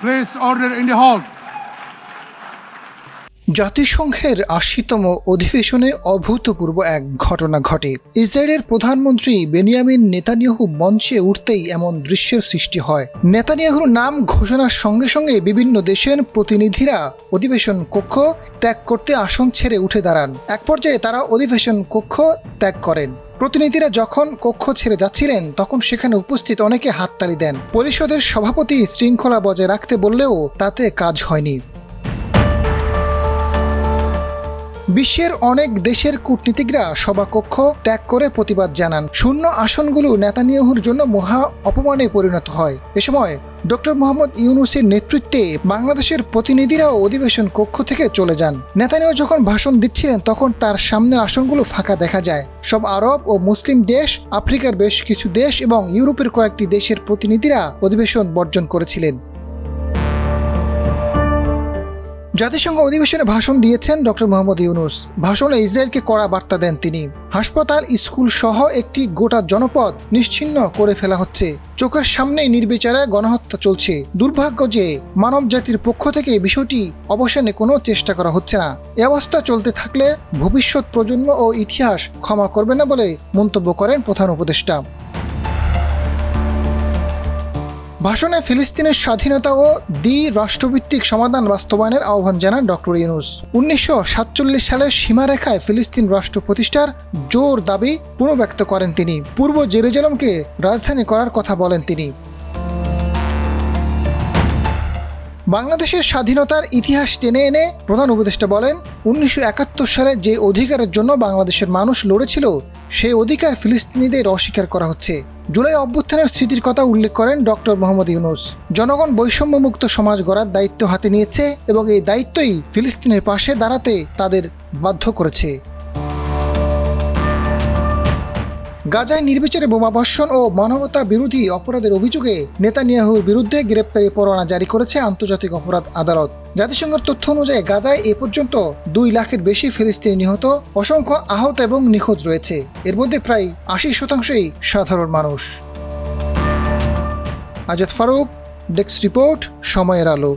Place order in the hall. জাতিসংঘের আশিতম অধিবেশনে অভূতপূর্ব এক ঘটনা ঘটে। ইসরায়েলের প্রধানমন্ত্রী বেনিয়ামিন নেতানিয়াহু মঞ্চে উঠতেই এমন দৃশ্যের সৃষ্টি হয়। নেতানিয়াহুর নাম ঘোষণার সঙ্গে সঙ্গে বিভিন্ন দেশের প্রতিনিধিরা অধিবেশন কক্ষ ত্যাগ করতে আসন ছেড়ে উঠে দাঁড়ান। এক পর্যায়ে তারা অধিবেশন কক্ষ ত্যাগ করেন। প্রতিনিধিরা যখন কক্ষ ছেড়ে যাচ্ছিলেন, তখন সেখানে উপস্থিত অনেকে হাততালি দেন। পরিষদের সভাপতি শৃঙ্খলা বজায় রাখতে বললেও তাতে কাজ হয়নি। বিশ্বের অনেক দেশের কূটনীতিকরা সভাকক্ষ ত্যাগ করে প্রতিবাদ জানান। শূন্য আসনগুলো নেতানিয়াহুর জন্য মহা অপমানে পরিণত হয়। এ সময় ডক্টর মোহাম্মদ ইউনুসের নেতৃত্বে বাংলাদেশের প্রতিনিধিরাও অধিবেশন কক্ষ থেকে চলে যান। নেতানিয়াহু যখন ভাষণ দিচ্ছিলেন, তখন তার সামনের আসনগুলো ফাঁকা দেখা যায়। সব আরব ও মুসলিম দেশ, আফ্রিকার বেশ কিছু দেশ এবং ইউরোপের কয়েকটি দেশের প্রতিনিধিরা অধিবেশন বর্জন করেছিলেন। জাতিসংঘ অধিবেশনে ভাষণ দিয়েছেন ডক্টর মোহাম্মদ ইউনুস। ভাষণে ইসরায়েলকে কড়া বার্তা দেন তিনি। হাসপাতাল, স্কুল সহ একটি গোটা জনপদ নিশ্চিহ্ন করে ফেলা হচ্ছে। চোখের সামনেই নির্বিচারে গণহত্যা চলছে। দুর্ভাগ্য যে মানব জাতির পক্ষ থেকে বিষয়টি অবসানে কোনো চেষ্টা করা হচ্ছে না। এ অবস্থা চলতে থাকলে ভবিষ্যৎ প্রজন্ম ও ইতিহাস ক্ষমা করবে না বলে মন্তব্য করেন প্রধান উপদেষ্টা। ভাষণে ফিলিস্তিনের স্বাধীনতা ও দ্বি রাষ্ট্রভিত্তিক সমাধান বাস্তবায়নের আহ্বান জানান ডক্টর ইউনুস। উনিশশো সাতচল্লিশ সালের সীমারেখায় ফিলিস্তিন রাষ্ট্র প্রতিষ্ঠার জোর দাবি পুনর্ব্যক্ত করেন তিনি। পূর্ব জেরুজালেমকে রাজধানী করার কথা বলেন তিনি। বাংলাদেশের স্বাধীনতার ইতিহাস টেনে এনে প্রধান উপদেষ্টা বলেন, উনিশশো একাত্তর সালে যে অধিকারের জন্য বাংলাদেশের মানুষ লড়েছিল সেই অধিকার ফিলিস্তিনিদের অস্বীকার করা হচ্ছে। জুলাই অভ্যুত্থানের স্মৃতির কথা উল্লেখ করেন ডক্টর মোহাম্মদ ইউনুস। জনগণ বৈষম্যমুক্ত সমাজ গড়ার দায়িত্ব হাতে নিয়েছে এবং এই দায়িত্বই ফিলিস্তিনের পাশে দাঁড়াতে তাদের বাধ্য করেছে। গাজায় নির্বিচারে বোমাবর্ষণ ও মানবতা বিরোধী অপরাধের অভিযোগে নেতানিয়াহুর বিরুদ্ধে গ্রেপ্তারি পরোয়ানা জারি করেছে আন্তর্জাতিক অপরাধ আদালত। জাতিসংঘের তথ্য অনুযায়ী গাজায় এ পর্যন্ত দুই লাখের বেশি ফিলিস্তিনি নিহত, অসংখ্য আহত এবং নিখোঁজ রয়েছে। এর মধ্যে প্রায় আশি শতাংশই সাধারণ মানুষ। আজাদ ফারুক, ডেস্ক রিপোর্ট, সময়ের আলো।